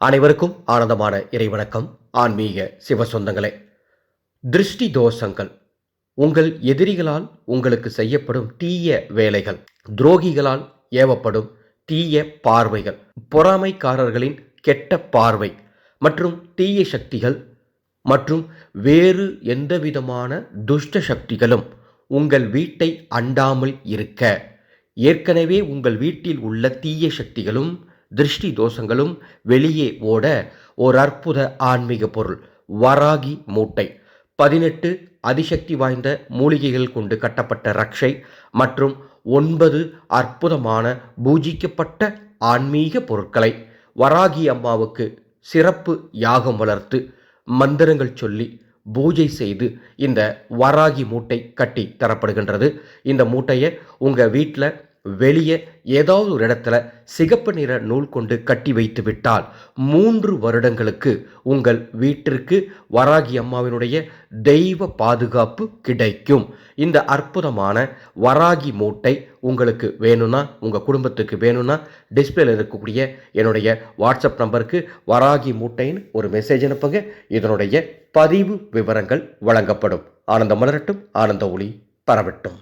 அனைவருக்கும் ஆனந்தமான இறைவணக்கம். ஆன்மீக சிவ சொந்தங்களே திருஷ்டி தோஷங்கள் உங்கள் எதிரிகளால் உங்களுக்கு செய்யப்படும் தீய வேலைகள் துரோகிகளால் ஏவப்படும் தீய பார்வைகள் பொறாமைக்காரர்களின் கெட்ட பார்வை மற்றும் தீய சக்திகள் மற்றும் வேறு எந்தவிதமான துஷ்ட சக்திகளும் உங்கள் வீட்டை அண்டாமல் இருக்க. ஏற்கனவே உங்கள் வீட்டில் உள்ள தீய சக்திகளும் திருஷ்டி தோஷங்களும் வெளியே ஓட ஒரு அற்புத ஆன்மீக பொருள் வராகி மூட்டை. பதினெட்டு அதிசக்தி வாய்ந்த மூலிகைகள் கொண்டு கட்டப்பட்ட ரக்ஷை மற்றும் ஒன்பது அற்புதமான பூஜிக்கப்பட்ட ஆன்மீக பொருட்களை வராகி அம்மாவுக்கு சிறப்பு யாகம் வளர்த்து மந்திரங்கள் சொல்லி பூஜை செய்து இந்த வராகி மூட்டை கட்டி தரப்படுகின்றது. இந்த மூட்டையை உங்கள் வீட்டில் வெளியே ஏதாவது ஒரு இடத்துல சிகப்பு நிற நூல் கொண்டு கட்டி வைத்து விட்டால் மூன்று வருடங்களுக்கு உங்கள் வீட்டிற்கு வராகி அம்மாவினுடைய தெய்வ பாதுகாப்பு கிடைக்கும். இந்த அற்புதமான வராகி மூட்டை உங்களுக்கு வேணும்னா உங்கள் குடும்பத்துக்கு வேணும்னா டிஸ்பிளேல இருக்கக்கூடிய என்னுடைய வாட்ஸ்அப் நம்பருக்கு வராகி மூட்டைன்னு ஒரு மெசேஜ் அனுப்புங்க. இதனுடைய பதிவு விவரங்கள் வழங்கப்படும். ஆனந்த மலரட்டும் ஆனந்த ஒளி பரவட்டும்.